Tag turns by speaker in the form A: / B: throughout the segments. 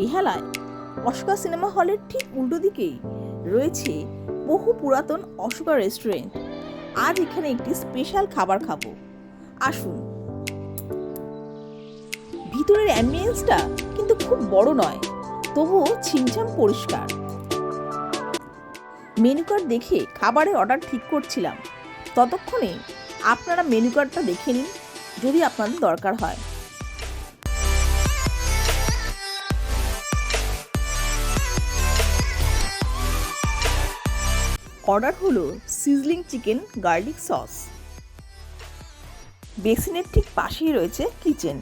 A: বেহালায়। Ashoka cinema হলের ঠিক উল্টো দিকেই রয়েছে বহু পুরাতন অশোকা রেস্টুরেন্ট। আজ এখানে একটি স্পেশাল খাবার খাব। আসুন। ভিতরের অ্যাম্বিয়েন্সটা কিন্তু খুব বড় নয়, তবুও ছিমছাম পরিষ্কার। মেনু কার্ড দেখে খাবারের অর্ডার ঠিক করছিলাম। ততক্ষণে আপনারা মেনু কার্ডটা দেখে নিন, যদি আপনাদের দরকার হয়। অর্ডার হলো সিজলিং চিকেন গার্লিক সস। বেসিনের ঠিক পাশেই রয়েছে কিচেন।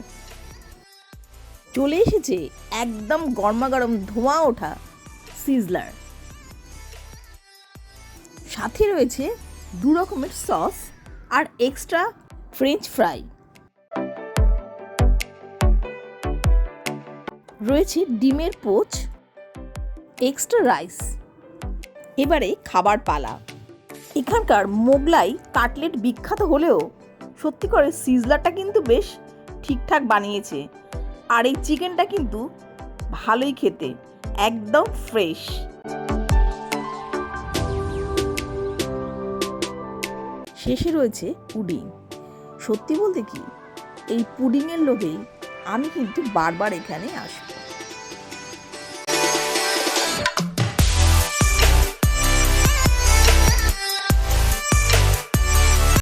A: চলে এসেছে একদম গরমাগরম ধোঁয়া ওঠা সিজলার। সাথে রয়েছে দু রকমের সস আর এক্সট্রা ফ্রেঞ্চ ফ্রাই। রয়েছে ডিমের পোচ, এক্সট্রা রাইস। এবারে খাবার পালা। এখানকার মোগলাই কাটলেট বিখ্যাত হলেও সত্যি করে সিজলারটা কিন্তু বেশ ঠিকঠাক বানিয়েছে। আর এই চিকেনটা কিন্তু ভালোই খেতে, একদম ফ্রেশ। শেষে রয়েছে পুডিং। সত্যি বলতে কি, এই পুডিংয়ের লোভেই আমি কিন্তু বারবার এখানে আসব।